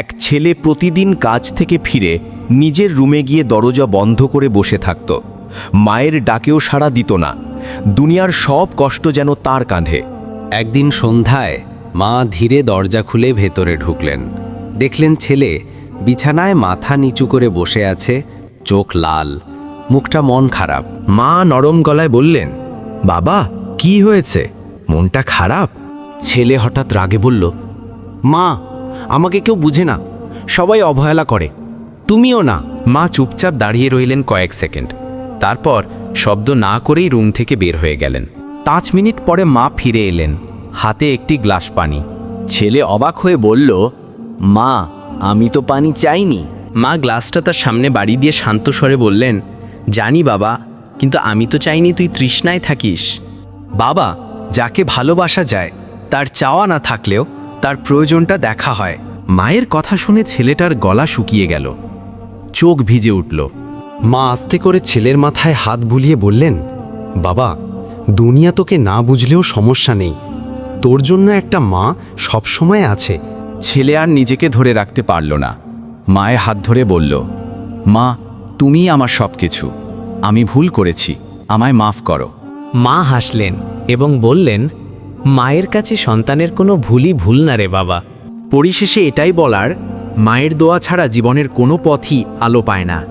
এক ছেলে প্রতিদিন কাজ থেকে ফিরে নিজের রুমে গিয়ে দরজা বন্ধ করে বসে থাকত। মায়ের ডাকেও সাড়া দিত না। দুনিয়ার সব কষ্ট যেন তার কাঁধে। একদিন সন্ধ্যায় মা ধীরে দরজা খুলে ভেতরে ঢুকলেন। দেখলেন ছেলে বিছানায় মাথা নিচু করে বসে আছে চোখ লাল মুখটা মন খারাপ। মা নরম গলায় বললেন বাবা কি হয়েছে? মনটা খারাপ? ছেলে হঠাৎ রাগে বলল মা আমাকে কেউ বুঝে না। সবাই অবহেলা করে। তুমিও না। মা চুপচাপ দাঁড়িয়ে রইলেন কয়েক সেকেন্ড। তারপর শব্দ না করেই রুম থেকে বের হয়ে গেলেন। পাঁচ মিনিট পরে মা ফিরে এলেন। হাতে একটি গ্লাস পানি। ছেলে অবাক হয়ে বলল, মা, আমি তো পানি চাইনি। মা গ্লাসটা তার সামনে বাড়ি দিয়ে শান্ত স্বরে বললেন, জানি বাবা, কিন্তু আমি তো চাইনি তুই তৃষ্ণায় থাকিস। বাবা, যাকে ভালোবাসা যায়, তার চাওয়া না থাকলেও তার প্রয়োজনটা দেখা হয়। মায়ের কথা শুনে ছেলেটার গলা শুকিয়ে গেল। চোখ ভিজে উঠল। মা আস্তে করে ছেলের মাথায় হাত বুলিয়ে বললেন, বাবা, দুনিয়া তোকে না বুঝলেও সমস্যা নেই। তোর জন্য একটা মা সবসময় আছে ছেলে আর নিজেকে ধরে রাখতে পারল না। মায়ের হাত ধরে বলল, মা, তুমিই আমার সব কিছু আমি ভুল করেছি। আমায় মাফ করো। মা হাসলেন এবং বললেন মায়ের কাছে সন্তানের কোনো ভুলই ভুল না রে বাবা। পরিশেষে এটাই বলার, মায়ের দোয়া ছাড়া জীবনের কোনো পথই আলো পায় না।